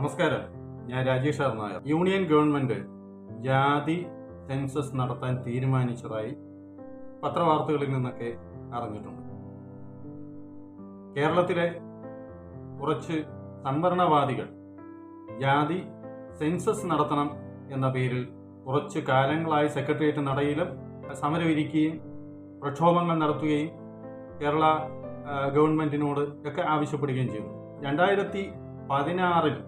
നമസ്കാരം. ഞാൻ Rajesh R Nair union government ജാതി സെൻസസ് നടത്താൻ തീരുമാനിച്ചതായി പത്രവാർത്തകളിൽ നിന്നൊക്കെ അറിഞ്ഞിട്ടുണ്ട്. കേരളത്തിലെ കുറച്ച് സംവരണവാദികൾ ജാതി സെൻസസ് നടത്തണം എന്ന പേരിൽ കുറച്ച് കാലങ്ങളായി സെക്രട്ടേറിയറ്റ് നടയിലും സമരമിരിക്കുകയും പ്രക്ഷോഭങ്ങൾ നടത്തുകയും കേരള ഗവൺമെന്റിനോട് ഒക്കെ ആവശ്യപ്പെടുകയും ചെയ്തു. രണ്ടായിരത്തി പതിനാറിൽ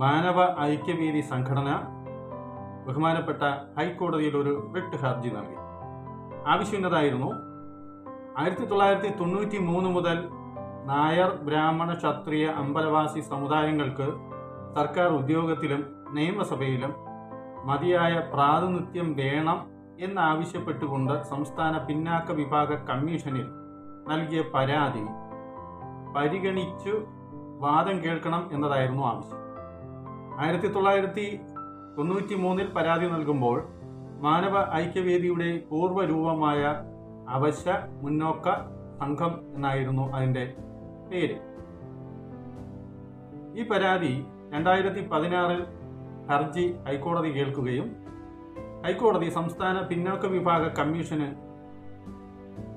മാനവ ഐക്യവേദി സംഘടന ബഹുമാനപ്പെട്ട ഹൈക്കോടതിയിൽ ഒരു റിട്ട് ഹർജി നൽകി. ആവശ്യം എന്നതായിരുന്നു ആയിരത്തി തൊള്ളായിരത്തി തൊണ്ണൂറ്റി മൂന്ന് മുതൽ നായർ ബ്രാഹ്മണ ക്ഷത്രിയ അമ്പലവാസി സമുദായങ്ങൾക്ക് സർക്കാർ ഉദ്യോഗത്തിലും നിയമസഭയിലും മതിയായ പ്രാതിനിധ്യം വേണം എന്നാവശ്യപ്പെട്ടുകൊണ്ട് സംസ്ഥാന പിന്നാക്ക വിഭാഗ കമ്മീഷനിൽ നൽകിയ പരാതി പരിഗണിച്ചു വാദം കേൾക്കണം എന്നതായിരുന്നു ആവശ്യം. ആയിരത്തി തൊള്ളായിരത്തി തൊണ്ണൂറ്റി മൂന്നിൽ പരാതി നൽകുമ്പോൾ മാനവ ഐക്യവേദിയുടെ പൂർവരൂപമായ അവശ മുന്നോക്ക സംഘം എന്നായിരുന്നു അതിന്റെ പേര്. ഈ പരാതി രണ്ടായിരത്തി പതിനാറിൽ ഹർജി ഹൈക്കോടതി കേൾക്കുകയും ഹൈക്കോടതി സംസ്ഥാന പിന്നോക്ക വിഭാഗ കമ്മീഷന്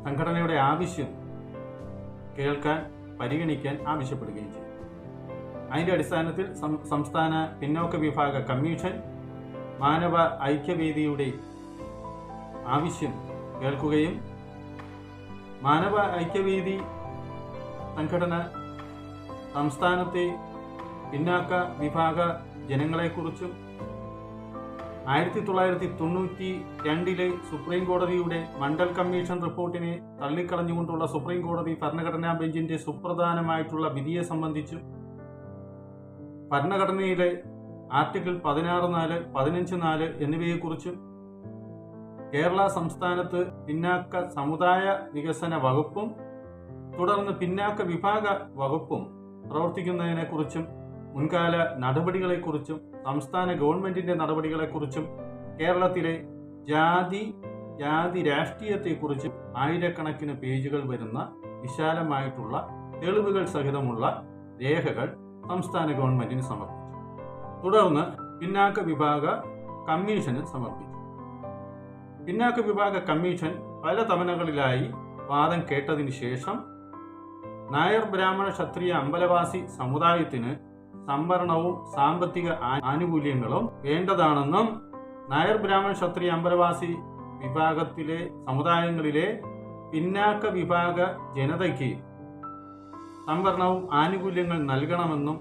സംഘടനയുടെ ആവശ്യം കേൾക്കാൻ പരിഗണിക്കാൻ ആവശ്യപ്പെടുകയും ചെയ്തു. അതിന്റെ അടിസ്ഥാനത്തിൽ സംസ്ഥാന പിന്നോക്ക വിഭാഗ കമ്മീഷൻ മാനവ ഐക്യവേദിയുടെ ആവശ്യം കേൾക്കുകയും മാനവ ഐക്യവേദി സംഘടന സംസ്ഥാനത്തെ പിന്നാക്ക വിഭാഗ ജനങ്ങളെക്കുറിച്ചും ആയിരത്തി തൊള്ളായിരത്തി തൊണ്ണൂറ്റി രണ്ടിലെ സുപ്രീം കോടതിയുടെ മണ്ഡൽ കമ്മീഷൻ റിപ്പോർട്ടിനെ തള്ളിക്കളഞ്ഞുകൊണ്ടുള്ള സുപ്രീം കോടതി ഭരണഘടനാ ബെഞ്ചിന്റെ സുപ്രധാനമായിട്ടുള്ള വിധിയെ സംബന്ധിച്ചും ഭരണഘടനയിലെ ആർട്ടിക്കിൾ പതിനാറ് നാല് പതിനഞ്ച് നാല് എന്നിവയെക്കുറിച്ചും കേരള സംസ്ഥാനത്ത് പിന്നാക്ക സമുദായ വികസന വകുപ്പും തുടർന്ന് പിന്നാക്ക വിഭാഗ വകുപ്പും പ്രവർത്തിക്കുന്നതിനെക്കുറിച്ചും മുൻകാല നടപടികളെക്കുറിച്ചും സംസ്ഥാന ഗവൺമെന്റിന്റെ നടപടികളെക്കുറിച്ചും കേരളത്തിലെ ജാതി ജാതി രാഷ്ട്രീയത്തെക്കുറിച്ചും ആയിരക്കണക്കിന് പേജുകൾ വരുന്ന വിശാലമായിട്ടുള്ള തെളിവുകൾ സഹിതമുള്ള രേഖകൾ സംസ്ഥാന ഗവൺമെന്റിന് സമർപ്പിച്ചു. തുടർന്ന് പിന്നാക്ക വിഭാഗ കമ്മീഷന് സമർപ്പിച്ചു. പിന്നാക്ക വിഭാഗ കമ്മീഷൻ പല തവണകളിലായി വാദം കേട്ടതിന് ശേഷം നായർ ബ്രാഹ്മണ ക്ഷത്രിയ അമ്പലവാസി സമുദായത്തിന് സംവരണവും സാമ്പത്തിക ആനുകൂല്യങ്ങളും വേണ്ടതാണെന്നും നായർ ബ്രാഹ്മണ ക്ഷത്രിയ അമ്പലവാസി വിഭാഗത്തിലെ സമുദായങ്ങളിലെ പിന്നാക്ക വിഭാഗ ജനതയ്ക്ക് സംവരണവും ആനുകൂല്യങ്ങൾ നൽകണമെന്നും